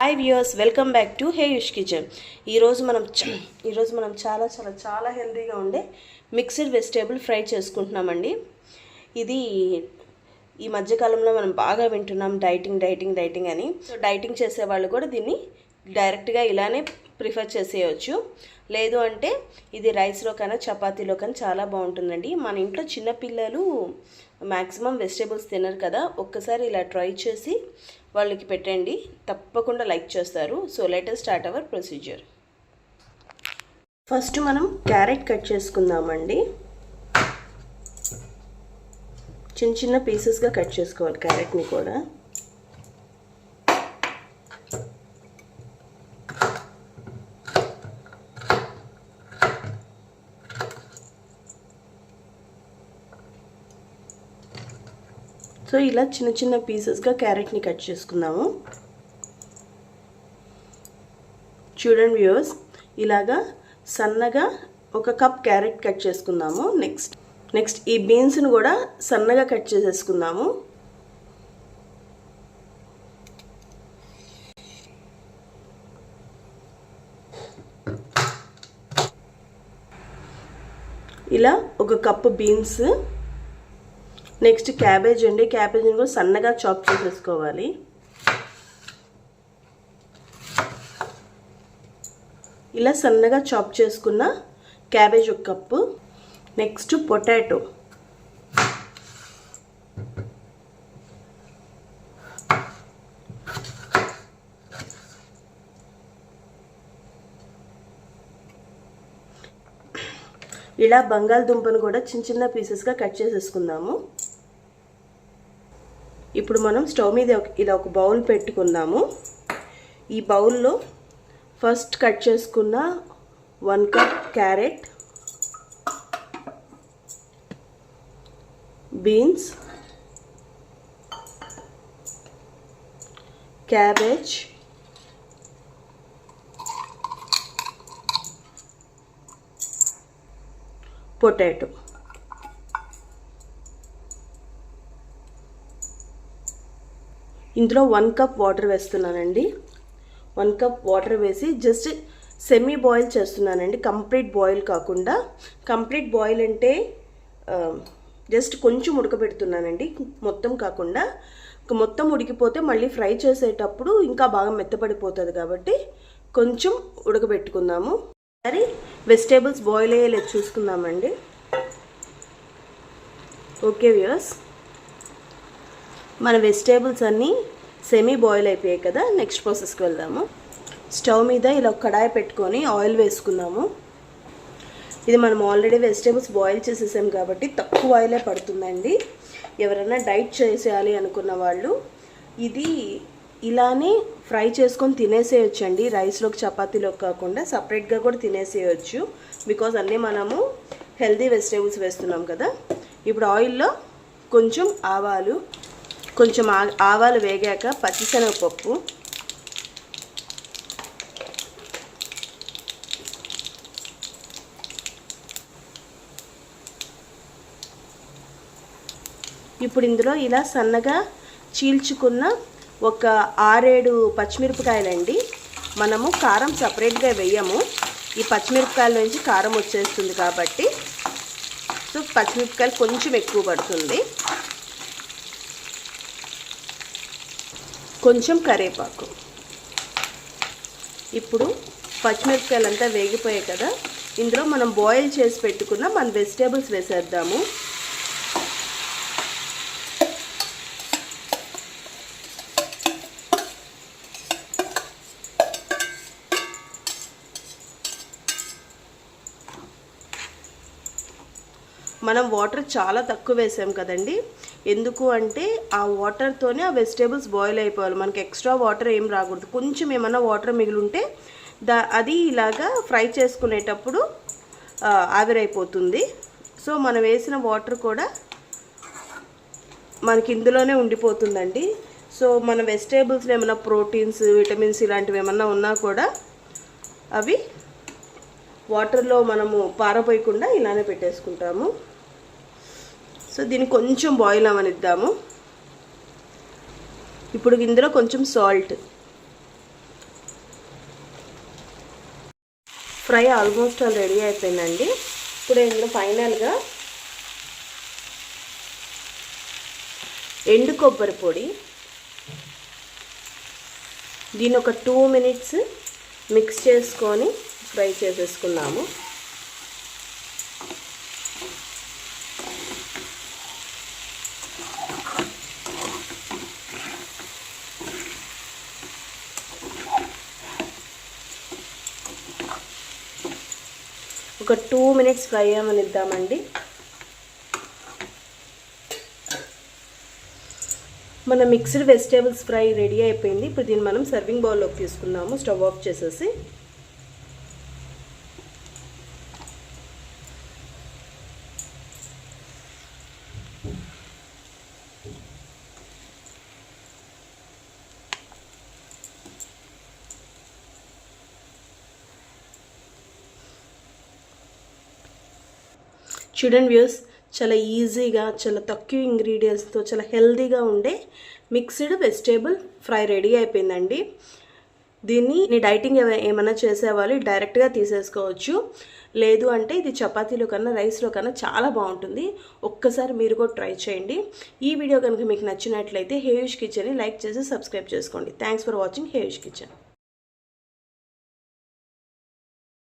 Hi viewers welcome back to Havish kitchen ఈరోజు మనం ఈరోజు మనం చాలా చాలా చాలా హెల్తీగా ఉండే మిక్స్డ్ వెజిటేబుల్ ఫ్రై చేసుకుంటున్నామండి. ఇది ఈ మధ్యకాలంలో మనం బాగా వింటున్నాం డైటింగ్ డైటింగ్ డైటింగ్ అని. సో డైటింగ్ చేసే వాళ్ళు కూడా దీన్ని డైరెక్ట్గా ఇలానే ప్రిఫర్ చేసేయచ్చు. లేదు అంటే ఇది రైస్లో కన్నా చపాతీలో కన్నా చాలా బాగుంటుందండి. మన ఇంట్లో చిన్నపిల్లలు మ్యాక్సిమం వెజిటేబుల్స్ తినరు కదా ఒక్కసారి ఇలా ట్రై చేసి వాళ్ళకి పెట్టండి. తప్పకుండా లైక్ చేస్తారు. So let's start our procedure. First మనం క్యారెట్ కట్ చేసుకుందామండి. చిన్న చిన్న పీసెస్గా కట్ చేసుకోవాలి క్యారెట్ని కూడా. సో ఇలా చిన్న చిన్న పీసెస్గా క్యారెట్ని కట్ చేసుకుందాము. చూడండి వ్యూవర్స్ ఇలాగా సన్నగా ఒక కప్ క్యారెట్ కట్ చేసుకుందాము. నెక్స్ట్ నెక్స్ట్ ఈ బీన్స్ని కూడా సన్నగా కట్ చేసేసుకుందాము. ఇలా ఒక కప్పు బీన్స్ నెక్స్ట్ క్యాబేజ్ అండి. క్యాబేజ్ని కూడా సన్నగా చాప్ చేసేసుకోవాలి. ఇలా సన్నగా చాప్ చేసుకున్న క్యాబేజ్ ఒక కప్పు. Next potato. ఇలా బంగాళదుంపను కూడా చిన్న చిన్న పీసెస్గా కట్ చేసేసుకుందాము. ఇప్పుడు మనం స్టవ్ మీద ఇలా ఒక బౌల్ పెట్టుకుందాము. ఈ బౌల్లో ఫస్ట్ కట్ చేసుకున్న one cup carrot beans cabbage potato. ఇందులో వన్ కప్ వాటర్ వేస్తున్నానండి. వన్ కప్ వాటర్ వేసి జస్ట్ సెమీ బాయిల్ చేస్తున్నానండి. కంప్లీట్ బాయిల్ కాకుండా. కంప్లీట్ బాయిల్ అంటే జస్ట్ కొంచెం ఉడకబెడుతున్నానండి. మొత్తం కాకుండా. మొత్తం ఉడికిపోతే మళ్ళీ ఫ్రై చేసేటప్పుడు ఇంకా బాగా మెత్తపడిపోతుంది కాబట్టి కొంచెం ఉడకబెట్టుకుందాము. మరి వెజిటేబుల్స్ బాయిల్ అయ్యేలా చూసుకుందామండి. ఓకే వ్యూస్ మన వెజిటేబుల్స్ అన్నీ సెమీ బాయిల్ అయిపోయాయి కదా. నెక్స్ట్ ప్రాసెస్కి వెళ్దాము. స్టవ్ మీద ఇలా ఒక కడాయి పెట్టుకొని ఆయిల్ వేసుకుందాము. ఇది మనం ఆల్రెడీ వెజిటేబుల్స్ బాయిల్ చేసేసాం కాబట్టి తక్కువ ఆయిలే పడుతుందండి. ఎవరైనా డైట్ చేసేయాలి అనుకున్న వాళ్ళు ఇది ఇలానే ఫ్రై చేసుకొని తినేసేయొచ్చండి. రైస్లోకి చపాతీలోకి కాకుండా సపరేట్గా కూడా తినేసేయచ్చు. బికాజ్ అన్నీ మనము హెల్దీ వెజిటేబుల్స్ వేస్తున్నాం కదా. ఇప్పుడు ఆయిల్లో కొంచెం ఆవాలు కొంచెం ఆ- ఆవాలు వేగాక పచ్చిశనగపప్పు. ఇప్పుడు ఇందులో ఇలా సన్నగా చీల్చుకున్న ఒక ఆరేడు పచ్చిమిరపకాయలండి. మనము కారం సపరేట్గా వేయము. ఈ పచ్చిమిరపకాయల నుంచి కారం వచ్చేస్తుంది కాబట్టి. సో పచ్చిమిరపకాయలు కొంచెం ఎక్కువ పడుతుంది. కొంచెం కరివేపాకు. ఇప్పుడు పచ్చిమిరపకాయలు అంతా వేగిపోయాయి కదా ఇందులో మనం బాయిల్ చేసి పెట్టుకున్న మన వెజిటేబుల్స్ వేసేద్దాము. మనం వాటర్ చాలా తక్కువ వేసాం కదండి ఎందుకు అంటే ఆ వాటర్తోనే ఆ వెజిటేబుల్స్ బాయిల్ అయిపోవాలి. మనకి ఎక్స్ట్రా వాటర్ ఏం రాకూడదు. కొంచెం ఏమన్నా వాటర్ మిగిలింటే దా అది ఇలాగా ఫ్రై చేసుకునేటప్పుడు ఆవిరైపోతుంది. సో మనం వేసిన వాటర్ కూడా మనకి ఇందులోనే ఉండిపోతుందండి. సో మన వెజిటేబుల్స్లో ఏమైనా ప్రోటీన్స్ విటమిన్స్ ఇలాంటివి ఏమన్నా ఉన్నా కూడా అవి వాటర్లో మనము పారపోయకుండా ఇలానే పెట్టేసుకుంటాము. సో దీన్ని కొంచెం బాయిల్ అవనిద్దాము. ఇప్పుడు ఇందులో కొంచెం salt fry almost all ready అయిపోయిందండి. ఇప్పుడు ఇందులో ఫైనల్గా ఎండు కొబ్బరి పొడి. దీని ఒక టూ మినిట్స్ మిక్స్ చేసుకొని ఫ్రై చేసేసుకున్నాము. ఒక టూ మినిట్స్ ఫ్రై అవ్వనిద్దామండి. మన మిక్స్డ్ వెజిటేబుల్స్ ఫ్రై రెడీ అయిపోయింది. ఇప్పుడు దీన్ని మనం సర్వింగ్ బౌల్లోకి తీసుకుందాము. స్టవ్ ఆఫ్ చేసేసి చూడండి వ్యూస్ చాలా ఈజీగా చాలా తక్కువ ఇంగ్రీడియంట్స్తో చాలా హెల్తీగా ఉండే మిక్స్డ్ వెజిటేబుల్ ఫ్రై రెడీ అయిపోయిందండి. దీన్ని డైటింగ్ ఏమైనా చేసేవాళ్ళు డైరెక్ట్గా తీసేసుకోవచ్చు. లేదు అంటే ఇది చపాతీలో కన్నా రైస్లో కన్నా చాలా బాగుంటుంది. ఒక్కసారి మీరు కూడా ట్రై చేయండి. ఈ వీడియో కనుక మీకు నచ్చినట్లయితే హేవిష్ కిచెన్ని లైక్ చేసి సబ్స్క్రైబ్ చేసుకోండి. Thanks for watching Havish kitchen.